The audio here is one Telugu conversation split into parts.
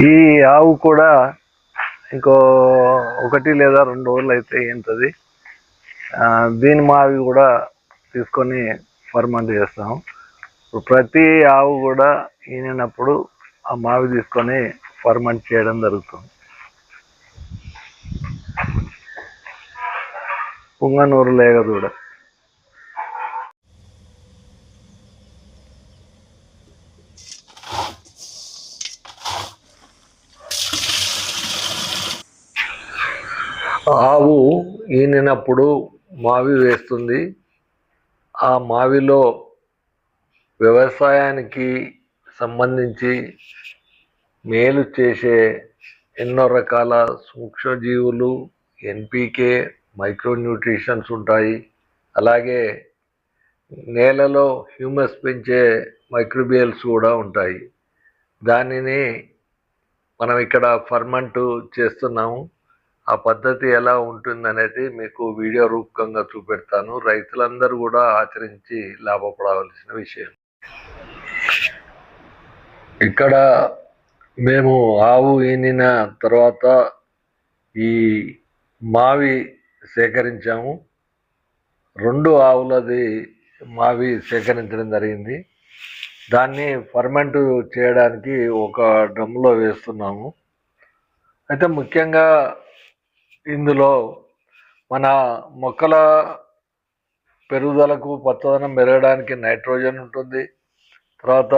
ఈ ఆవు కూడా ఇంకో ఒకటి లేదా రెండు రోజులు అయితే ఏంటది? దీని మావి కూడా తీసుకొని ఫర్మంట్ చేస్తాం. ఇప్పుడు ప్రతి ఆవు కూడా ఈనినప్పుడు ఆ మావి తీసుకొని ఫర్మంట్ చేయడం జరుగుతుంది. పుంగనూరు లేగదూడ ఆవు ఈనినప్పుడు మావి వేస్తుంది. ఆ మావిలో వ్యవసాయానికి సంబంధించి మేలు చేసే ఎన్నో రకాల సూక్ష్మజీవులు ఎన్పికే మైక్రోన్యూట్రిషన్స్ ఉంటాయి. అలాగే నేలలో హ్యూమస్ పెంచే మైక్రోబియల్స్ కూడా ఉంటాయి. దానిని మనం ఇక్కడ ఫర్మంట్ చేస్తున్నాము. ఆ పద్ధతి ఎలా ఉంటుందనేది మీకు వీడియో రూపకంగా చూపెడతాను. రైతులందరూ కూడా ఆచరించి లాభపడవలసిన విషయం. ఇక్కడ మేము ఆవు ఈనిన తర్వాత ఈ మావి సేకరించాము. రెండు ఆవులది మావి సేకరించడం జరిగింది. దాన్ని ఫర్మెంట్ చేయడానికి ఒక డ్రమ్లో వేస్తున్నాము. అయితే ముఖ్యంగా ఇందులో మన మొక్కల పెరుగుదలకు పచ్చదనం పెరగడానికి నైట్రోజన్ ఉంటుంది. తర్వాత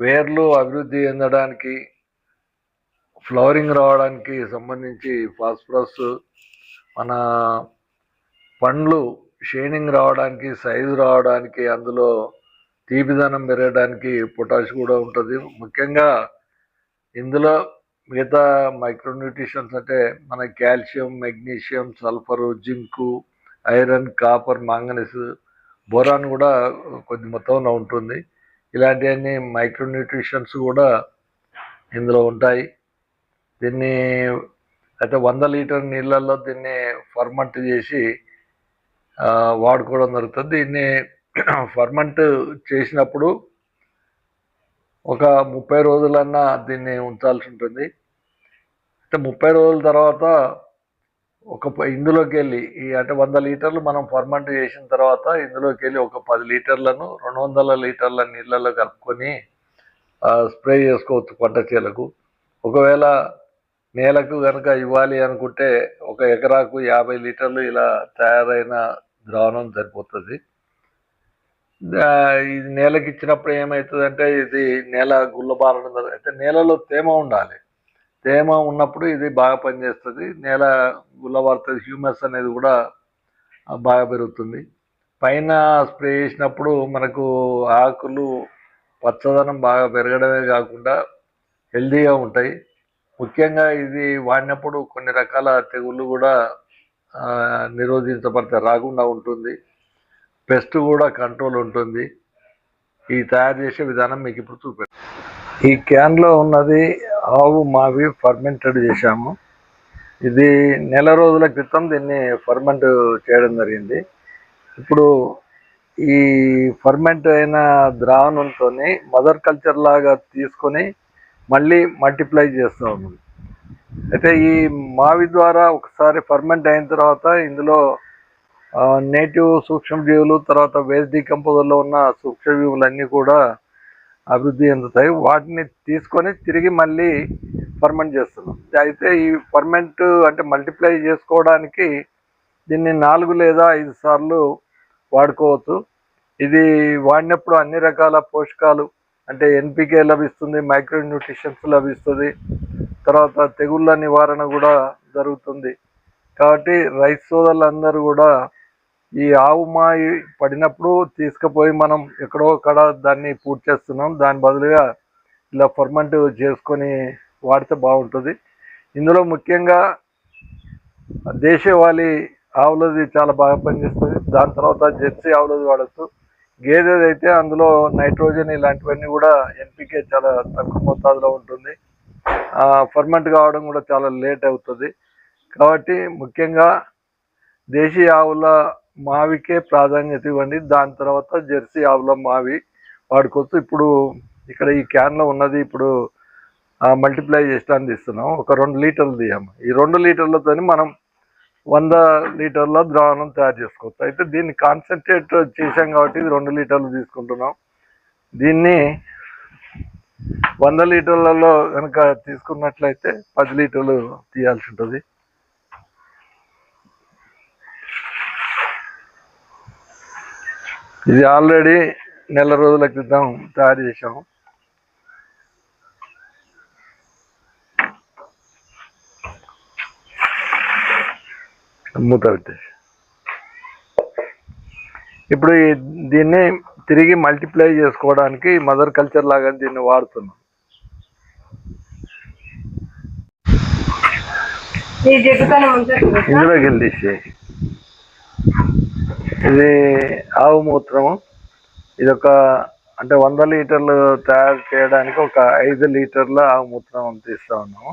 వేర్లు అభివృద్ధి చెందడానికి ఫ్లవరింగ్ రావడానికి సంబంధించి ఫాస్ఫరస్ మన పండ్లు షైనింగ్ రావడానికి సైజు రావడానికి అందులో తీపిదనం పెరగడానికి పొటాష్ కూడా ఉంటుంది. ముఖ్యంగా ఇందులో మిగతా మైక్రోన్యూట్రిషన్స్ అంటే మన calcium magnesium sulphur zinc iron copper manganese boron కూడా కొద్ది మొత్తంలో ఉంటుంది. ఇలాంటివన్నీ మైక్రోన్యూట్రిషన్స్ కూడా ఇందులో ఉంటాయి. దీన్ని అయితే వంద లీటర్ నీళ్ళల్లో దీన్ని ఫర్మంట్ చేసి వాడుకోవడం జరుగుతుంది. దీన్ని ఫర్మంట్ చేసినప్పుడు ఒక ముప్పై రోజులన్నా దీన్ని ఉంచాల్సి ఉంటుంది. అంటే ముప్పై రోజుల తర్వాత ఒక ఇందులోకి వెళ్ళి ఈ అంటే వంద లీటర్లు మనం ఫర్మెంట్ చేసిన తర్వాత ఇందులోకి వెళ్ళి ఒక పది లీటర్లను రెండు వందల లీటర్ల నీళ్ళలో కలుపుకొని స్ప్రే చేసుకోవచ్చు పంట చేలకు. ఒకవేళ నేలకు కనుక ఇవ్వాలి అనుకుంటే ఒక ఎకరాకు యాభై లీటర్లు ఇలా తయారైన ద్రావణం సరిపోతుంది. ఇది నేలకి ఇచ్చినప్పుడు ఏమవుతుందంటే ఇది నేల గుల్లబారడం అయితే నేలలో తేమ ఉండాలి. తేమ ఉన్నప్పుడు ఇది బాగా పనిచేస్తుంది. నేల గుల్లబారుతుంది హ్యూమస్ అనేది కూడా బాగా పెరుగుతుంది. పైన స్ప్రే చేసినప్పుడు మనకు ఆకులు పచ్చదనం బాగా పెరగడమే కాకుండా హెల్దీగా ఉంటాయి. ముఖ్యంగా ఇది వాడినప్పుడు కొన్ని రకాల తెగుళ్ళు కూడా నిరోధించబడతాయి. రాకుండా ఉంటుంది. పెస్ట్ కూడా కంట్రోల్ ఉంటుంది. ఈ తయారు చేసే విధానం మీకు ఇప్పుడు చూపే ఈ క్యాన్లో ఉన్నది ఆవు మావి ఫర్మెంటెడ్ చేశాము. ఇది నెల రోజుల క్రితం దీన్ని ఫర్మెంట్ చేయడం జరిగింది. ఇప్పుడు ఈ ఫర్మెంట్ అయిన ద్రావణంతో మదర్ కల్చర్ లాగా తీసుకొని మళ్ళీ మల్టిప్లై చేస్తూ ఉన్నాం. అయితే ఈ మావి ద్వారా ఒకసారి ఫర్మెంట్ అయిన తర్వాత ఇందులో నేటివ్ సూక్ష్మజీవులు తర్వాత వేస్ట్ డికంపోజర్లో ఉన్న సూక్ష్మజీవులన్నీ కూడా అభివృద్ధి చెందుతాయి. వాటిని తీసుకొని తిరిగి మళ్ళీ ఫర్మెంట్ చేస్తున్నాం. అయితే ఈ ఫర్మెంట్ అంటే మల్టిప్లై చేసుకోవడానికి దీన్ని నాలుగు లేదా ఐదు సార్లు వాడుకోవచ్చు. ఇది వాడినప్పుడు అన్ని రకాల పోషకాలు అంటే ఎన్పికే లభిస్తుంది మైక్రో న్యూట్రిషన్స్ లభిస్తుంది తర్వాత తెగుళ్ళ నివారణ కూడా జరుగుతుంది. కాబట్టి రైతు సోదరులందరూ కూడా ఈ ఆవు మాయి పడినప్పుడు తీసుకుపోయి మనం ఎక్కడో అక్కడ దాన్ని పూర్తి చేస్తున్నాం. దాని బదులుగా ఇలా ఫర్మెంట్ చేసుకొని వాడితే బాగుంటుంది. ఇందులో ముఖ్యంగా దేశవాళీ ఆవులది చాలా బాగా పనిచేస్తుంది. దాని తర్వాత జెర్సీ ఆవులది వాడచ్చు. గేదెది అయితే అందులో నైట్రోజన్ ఇలాంటివన్నీ కూడా ఎన్పికే చాలా తక్కువ మోతాదులో ఉంటుంది. ఫర్మెంట్ కావడం కూడా చాలా లేట్ అవుతుంది. కాబట్టి ముఖ్యంగా దేశీయ ఆవుల మావికే ప్రాధాన్యత ఇవ్వండి. దాని తర్వాత జెర్సీ ఆవుల మావి వాడుకోవచ్చు. ఇప్పుడు ఇక్కడ ఈ క్యాన్లో ఉన్నది ఇప్పుడు మల్టిప్లై చేయడానికి తీస్తున్నాం ఒక రెండు లీటర్లు తీయము ఈ రెండు లీటర్లతో మనం వంద లీటర్ల ద్రావణం తయారు చేసుకోవచ్చు. అయితే దీన్ని కాన్సన్ట్రేట్ చేసాం కాబట్టి ఇది రెండు లీటర్లు తీసుకుంటున్నాం. దీన్ని వంద లీటర్లలో కనుక తీసుకున్నట్లయితే పది లీటర్లు తీయాల్సి ఉంటుంది. ఇది ఆల్రెడీ నెల రోజుల క్రితం తయారు చేసాము మూత పెట్టేసి. ఇప్పుడు దీన్ని తిరిగి మల్టిప్లై చేసుకోవడానికి మదర్ కల్చర్ లాగా దీన్ని వాడుతున్నాం. ఇందులోకి వెళ్ళి ఇది ఆవు మూత్రము. ఇది ఒక అంటే వంద లీటర్లు తయారు చేయడానికి ఒక ఐదు లీటర్ల ఆవు మూత్రం తీస్తా ఉన్నాము.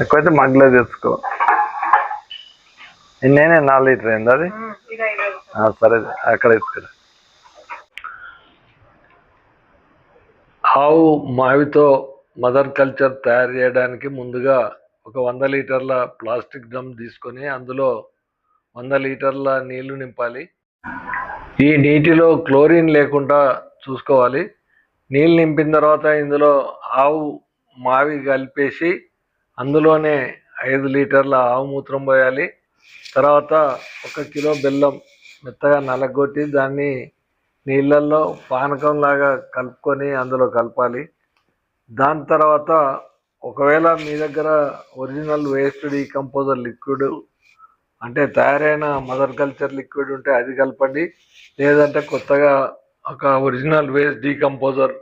ఎక్కువైతే మగ్గులో తెచ్చుకో నేనే నాలుగు లీటర్ అయింది అది. సరే అక్కడ ఇసుకురా ఆవు మావితో మదర్ కల్చర్ తయారు చేయడానికి ముందుగా ఒక వంద లీటర్ల ప్లాస్టిక్ డ్రమ్ తీసుకొని అందులో వంద లీటర్ల నీళ్ళు నింపాలి. ఈ నీటిలో క్లోరిన్ లేకుండా చూసుకోవాలి. నీళ్ళు నింపిన తర్వాత ఇందులో ఆవు మావి కలిపేసి అందులోనే ఐదు లీటర్ల ఆవు మూత్రం పోయాలి. తర్వాత ఒక కిలో బెల్లం మెత్తగా నలగొట్టి దాన్ని నీళ్ళల్లో పానకం లాగా కలుపుకొని అందులో కలపాలి. దాని తర్వాత ఒకవేళ మీ దగ్గర ఒరిజినల్ వేస్ట్ డీకంపోజర్ లిక్విడ్ అంటే తయారైన మదర్ కల్చర్ లిక్విడ్ ఉంటే అది కలపండి. లేదంటే కొత్తగా ఒక ఒరిజినల్ వేస్ట్ డీకంపోజర్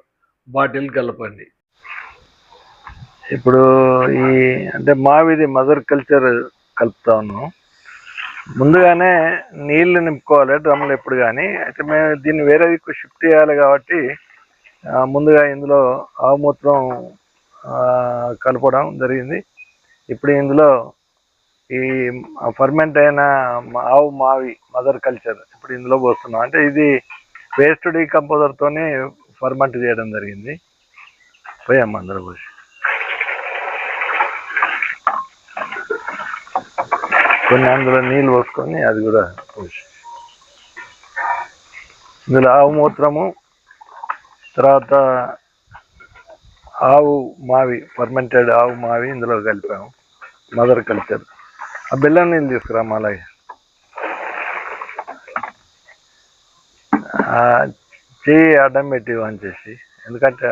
బాటిల్ కలపండి. ఇప్పుడు ఈ అంటే మావిది మదర్ కల్చర్ కలుపుతా ఉన్నాం. ముందుగానే నీళ్ళు నింపుకోవాలి డ్రమ్లు ఎప్పుడు కానీ అయితే మేము దీన్ని వేరే దిక్కు షిఫ్ట్ చేయాలి కాబట్టి ముందుగా ఇందులో ఆవుమూత్రం కలపడం జరిగింది. ఇప్పుడు ఇందులో ఈ ఫర్మెంట్ అయిన మా- ఆవు మావి మదర్ కల్చర్ ఇప్పుడు ఇందులో పోస్తున్నాం. అంటే ఇది వేస్ట్ డీకంపోజర్తోనే ఫర్మెంట్ చేయడం జరిగింది. పోయామ్మ అందరూ పోసి కొన్ని అందులో నీళ్ళు పోసుకొని అది కూడా పోసి. ఇందులో ఆవు మూత్రము తర్వాత ఆవు మావి ఫర్మెంటెడ్ ఆవు మావి ఇందులో కలిపాము. మదర్ కల్చర్ ఆ బెల్లం నీళ్ళు తీసుకురాము అలాగే చెయ్యి అడ్డం పెట్టి అని ఎందుకంటే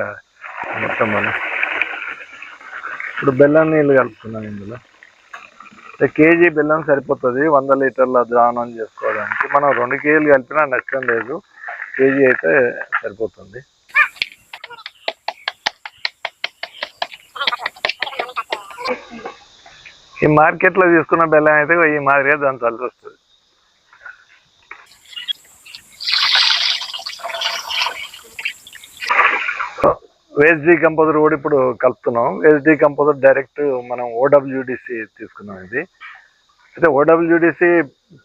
మొత్తం మనం. ఇప్పుడు బెల్లం నీళ్ళు కలుపుతున్నాం ఇందులో. కేజీ బెల్లం సరిపోతుంది వంద లీటర్ల ద్రావణం చేసుకోవడానికి. మనం రెండు కేజీలు కలిపినా నష్టం లేదు. కేజీ అయితే సరిపోతుంది. ఈ మార్కెట్లో తీసుకున్న బెల్లం అయితే ఈ మాదిరిగా దాని తల్లి వస్తుంది వేస్ట్ డీకంపోజర్ కూడా ఇప్పుడు కలుపుతున్నాం. వేస్ట్ డీకంపోజర్ డైరెక్ట్ మనం ఓడబ్ల్యూడిసి తీసుకున్నాం ఇది. అయితే ఓడబ్ల్యూడిసి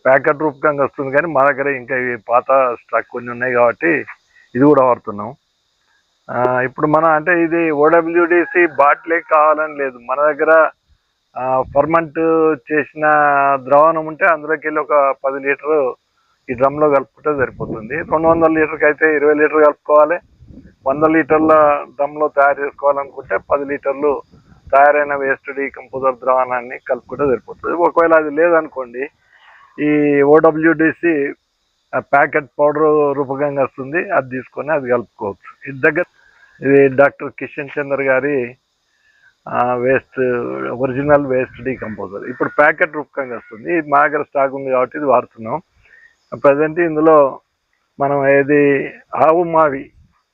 ప్యాకెట్ రూపకంగా వస్తుంది కానీ మా దగ్గర ఇంకా ఇవి పాత స్టాక్ కొన్ని ఉన్నాయి కాబట్టి ఇది కూడా వాడుతున్నాం. ఇప్పుడు మన అంటే ఇది ఓడబ్ల్యూడిసి బాటిలే కావాలని లేదు. మన దగ్గర ఫర్మంట్ చేసిన ద్రావణం ఉంటే అందులోకి వెళ్ళి ఒక పది లీటర్ ఈ డ్రమ్లో కలుపుకుంటే సరిపోతుంది. రెండు వందల లీటర్కి అయితే ఇరవై లీటర్ కలుపుకోవాలి. వంద లీటర్ల డ్రమ్లో తయారు చేసుకోవాలనుకుంటే పది లీటర్లు తయారైన వేస్ట్ డీకంపోజర్ ద్రావణాన్ని కలుపుకుంటే సరిపోతుంది. ఒకవేళ అది లేదనుకోండి ఈ ఓడబ్ల్యూడిసి ప్యాకెట్ పౌడర్ రూపకంగా వస్తుంది అది తీసుకొని అది కలుపుకోవచ్చు. ఇది దగ్గర ఇది డాక్టర్ కిషన్ చంద్ర గారి వేస్ట్ ఒరిజినల్ వేస్ట్ డీకంపోజర్ ఇప్పుడు ప్యాకెట్ రూపకంగా వస్తుంది. ఇది మా దగ్గర స్టాక్ ఉంది కాబట్టి ఇది వాడుతున్నాం. ప్రజెంట్ ఇందులో మనం ఏది ఆవు మావి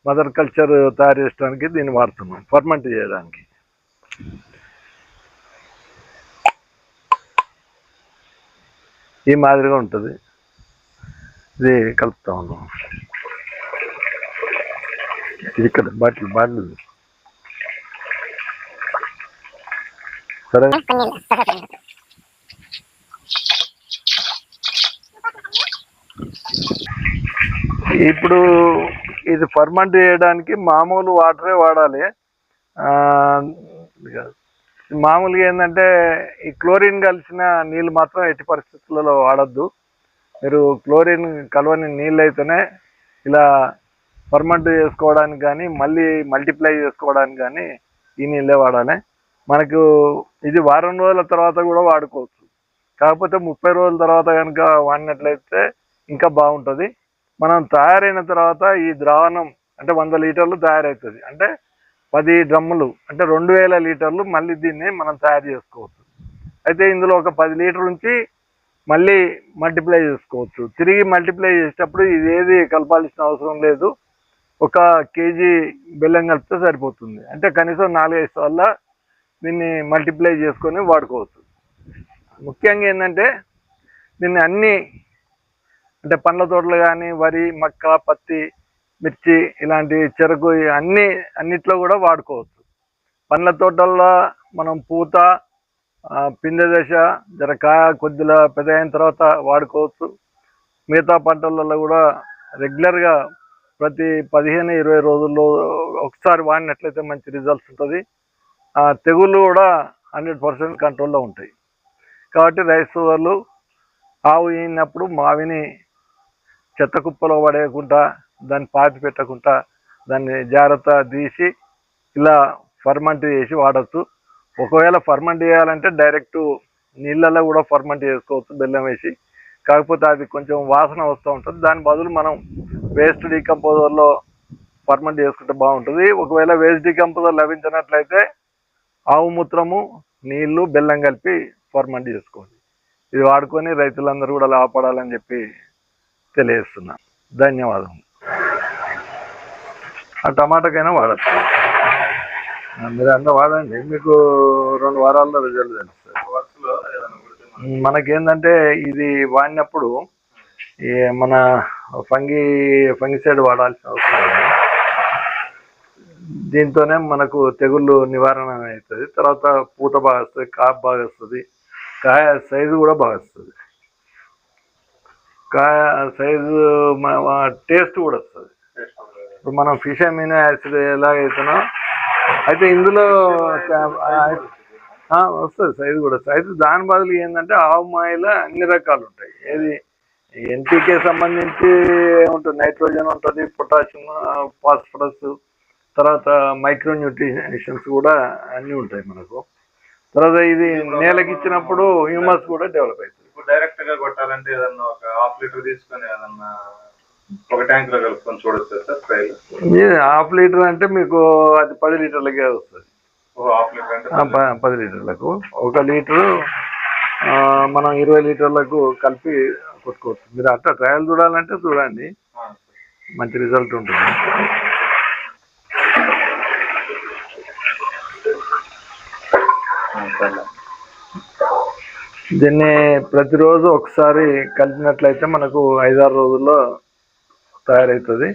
మదర్ కల్చర్ తయారు చేయడానికి దీన్ని వాడుతున్నాం ఫర్మెంట్ చేయడానికి. ఈ మాదిరిగా ఉంటుంది. ఇది కలుపుతా ఉన్నాం. ఇది ఇక్కడ బాటిల్ బాటిల్ సరే? ఇప్పుడు ఇది ఫర్మెంట్ చేయడానికి మామూలు వాటరే వాడాలి. మామూలుగా ఏంటంటే ఈ క్లోరిన్ కలిసిన నీళ్ళు మాత్రం ఎట్టి పరిస్థితులలో వాడద్దు. మీరు క్లోరిన్ కలవని నీళ్ళు అయితేనే ఇలా ఫర్మెంట్ చేసుకోవడానికి కానీ మళ్ళీ మల్టిప్లై చేసుకోవడానికి కానీ ఈ నీళ్ళే వాడాలి. మనకు ఇది వారం రోజుల తర్వాత కూడా వాడుకోవచ్చు. కాకపోతే ముప్పై రోజుల తర్వాత కనుక వాడినట్లయితే ఇంకా బాగుంటుంది. మనం తయారైన తర్వాత ఈ ద్రావణం అంటే వంద లీటర్లు తయారవుతుంది. అంటే పది డ్రమ్ములు అంటే రెండు వేల లీటర్లు మళ్ళీ దీన్ని మనం తయారు చేసుకోవచ్చు. అయితే ఇందులో ఒక పది లీటర్ నుంచి మళ్ళీ మల్టిప్లై చేసుకోవచ్చు. తిరిగి మల్టిప్లై చేసేటప్పుడు ఇది ఏది కలపాల్సిన అవసరం లేదు. ఒక కేజీ బెల్లం కలిపితే సరిపోతుంది. అంటే కనీసం నాలుగైదు సార్లు దీన్ని మల్టిప్లై చేసుకొని వాడుకోవచ్చు. ముఖ్యంగా ఏంటంటే దీన్ని అన్ని అంటే పండ్ల తోటలు కానీ వరి మక్క పత్తి మిర్చి ఇలాంటి చెరకు అన్ని అన్నిట్లో కూడా వాడుకోవచ్చు. పండ్ల తోటల్లో మనం పూత పిందె దశ జర కాయ కొద్దిగా పెద్ద అయిన తర్వాత వాడుకోవచ్చు. మిగతా పంటలలో కూడా రెగ్యులర్గా ప్రతి పదిహేను ఇరవై రోజుల్లో ఒకసారి వాడినట్లయితే మంచి రిజల్ట్స్ ఉంటుంది. ఆ తెగుళ్ళు కూడా హండ్రెడ్ పర్సెంట్ కంట్రోల్లో ఉంటాయి. కాబట్టి రైస్ వాళ్ళు ఆవు అయినప్పుడు మావిని చెత్త కుప్పలో పడేయకుండా దాన్ని పాతి పెట్టకుండా దాన్ని జాగ్రత్త తీసి ఇలా ఫర్మంట్ చేసి వాడచ్చు. ఒకవేళ ఫర్మంట్ చేయాలంటే డైరెక్ట్ నీళ్ళల్లో కూడా ఫర్మంట్ చేసుకోవచ్చు బెల్లం వేసి. కాకపోతే అది కొంచెం వాసన వస్తూ ఉంటుంది. దాని బదులు మనం వేస్ట్ డీకంపోజర్లో ఫర్మెంట్ చేసుకుంటే బాగుంటుంది. ఒకవేళ వేస్ట్ డీకంపోజర్ లభించినట్లయితే ఆవు మూత్రము నీళ్ళు బెల్లం కలిపి ఫర్మెంట్ చేసుకోండి. ఇది వాడుకొని రైతులందరూ కూడా లాభపడాలని చెప్పి తెలియజేస్తున్నాను ధన్యవాదం. ఆ టమాటాకైనా వాడచ్చు. మీరు అంతా వాడండి. మీకు రెండు వారాల్లో రిజల్ట్ తెలుస్తుంది. మనకేందంటే ఇది వాడినప్పుడు ఈ మన ఫంగి ఫంగిసైడ్ వాడాల్సిన అవసరం దీంతోనే మనకు తెగుళ్ళు నివారణ అవుతుంది. తర్వాత పూత బాగా వస్తుంది కాపు బాగా వస్తుంది కాయ సైజు కూడా బాగా వస్తుంది. కాయ సైజు టేస్ట్ కూడా వస్తుంది. ఇప్పుడు మనం ఫిష్ అమీనో యాసిడ్ ఎలాగైతున్నాం అయితే ఇందులో వస్తుంది సైజు కూడా వస్తుంది. అయితే దాని బదులు ఏంటంటే ఆవు మాయలో అన్ని రకాలు ఉంటాయి ఏది ఎన్టీకే సంబంధించి ఉంటుంది నైట్రోజన్ ఉంటుంది పొటాషియం ఫాస్ఫరస్ తర్వాత మైక్రో న్యూట్రిషన్స్ కూడా అన్నీ ఉంటాయి మనకు. తర్వాత ఇది నేలకి ఇచ్చినప్పుడు హ్యూమస్ కూడా డెవలప్ అవుతుంది. డైరెక్ట్గా కొట్టాలంటే ఏదన్నా ఒక హాఫ్ లీటర్ తీసుకొని ఏదన్నా ఒక ట్యాంక్లో కలుపుకొని చూడొచ్చు సార్ హాఫ్ లీటర్ అంటే మీకు అది పది లీటర్లకే వస్తుంది. ఓ హాఫ్ లీటర్ అంటే పది లీటర్లకు. ఒక లీటరు మనం ఇరవై లీటర్లకు కలిపి కొట్టుకోవచ్చు. మీరు అట్లా ట్రయల్ చూడాలంటే చూడండి. మంచి రిజల్ట్ ఉంటుంది. దీన్ని ప్రతిరోజు ఒకసారి కలిపినట్లయితే మనకు ఐదారు రోజుల్లో తయారవుతుంది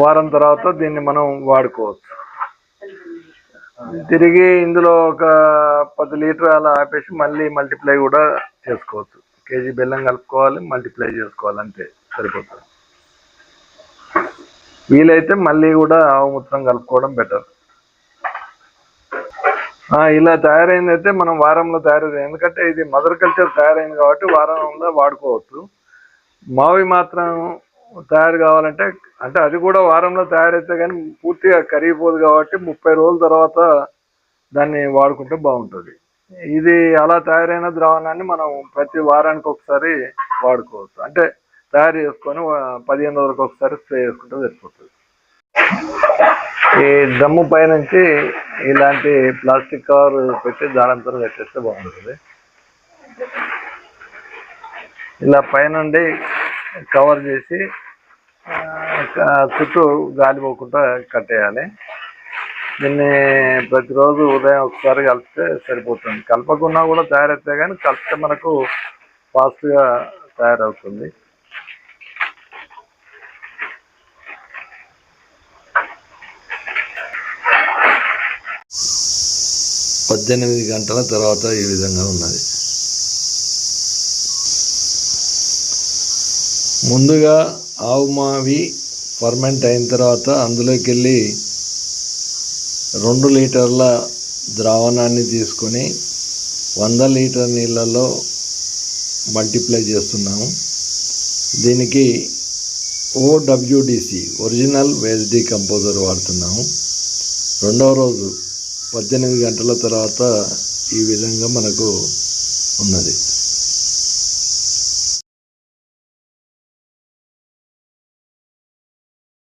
వారం తర్వాత దీన్ని మనం వాడుకోవచ్చు. తిరిగి ఇందులో ఒక పది లీటర్ అలా ఆపేసి మళ్ళీ మల్టిప్లై కూడా చేసుకోవచ్చు. కేజీ బెల్లం కలుపుకోవాలి మల్టిప్లై చేసుకోవాలి అంతే సరిపోతుంది. వీలైతే మళ్ళీ కూడా ఆవు మూత్రం కలుపుకోవడం బెటర్. ఇలా తయారైంది అయితే మనం వారంలో తయారైంది ఎందుకంటే ఇది మదర్ కల్చర్ తయారైంది కాబట్టి వారంలో వాడుకోవచ్చు. మావి మాత్రం తయారు కావాలంటే అంటే అది కూడా వారంలో తయారైతే కానీ పూర్తిగా కరిగిపోదు కాబట్టి ముప్పై రోజుల తర్వాత దాన్ని వాడుకుంటే బాగుంటుంది. ఇది అలా తయారైన ద్రావణాన్ని మనం ప్రతి వారానికి ఒకసారి వాడుకోవచ్చు. అంటే తయారు చేసుకొని పదిహేను రోజులకు ఒకసారి స్ప్రే చేసుకుంటే సరిపోతుంది. ఈ డ్రమ్ము పైనుంచి ఇలాంటి ప్లాస్టిక్ కవర్ పెట్టి దానంతో కట్టేస్తే బాగుంటుంది. ఇలా పైనుండి కవర్ చేసి చుట్టూ గాలి పోకుండా కట్టేయాలి. దీన్ని ప్రతిరోజు ఉదయం ఒకసారి కలిపితే సరిపోతుంది. కలపకుండా కూడా తయారైతే కానీ కలిపితే మనకు ఫాస్ట్గా తయారవుతుంది. పద్దెనిమిది గంటల తర్వాత ఈ విధంగా ఉన్నది. ముందుగా ఆవు మావి ఫర్మెంట్ అయిన తర్వాత అందులోకి వెళ్ళి రెండు లీటర్ల ద్రావణాన్ని తీసుకొని వంద లీటర్ నీళ్ళలో మల్టిప్లై చేస్తున్నాము. దీనికి ఓడబ్ల్యూడిసి ఒరిజినల్ వేజ్ కంపోజర్ వాడుతున్నాము. రెండవ రోజు పద్దెనిమిది గంటల తర్వాత ఈ విధంగా మనకు ఉన్నది.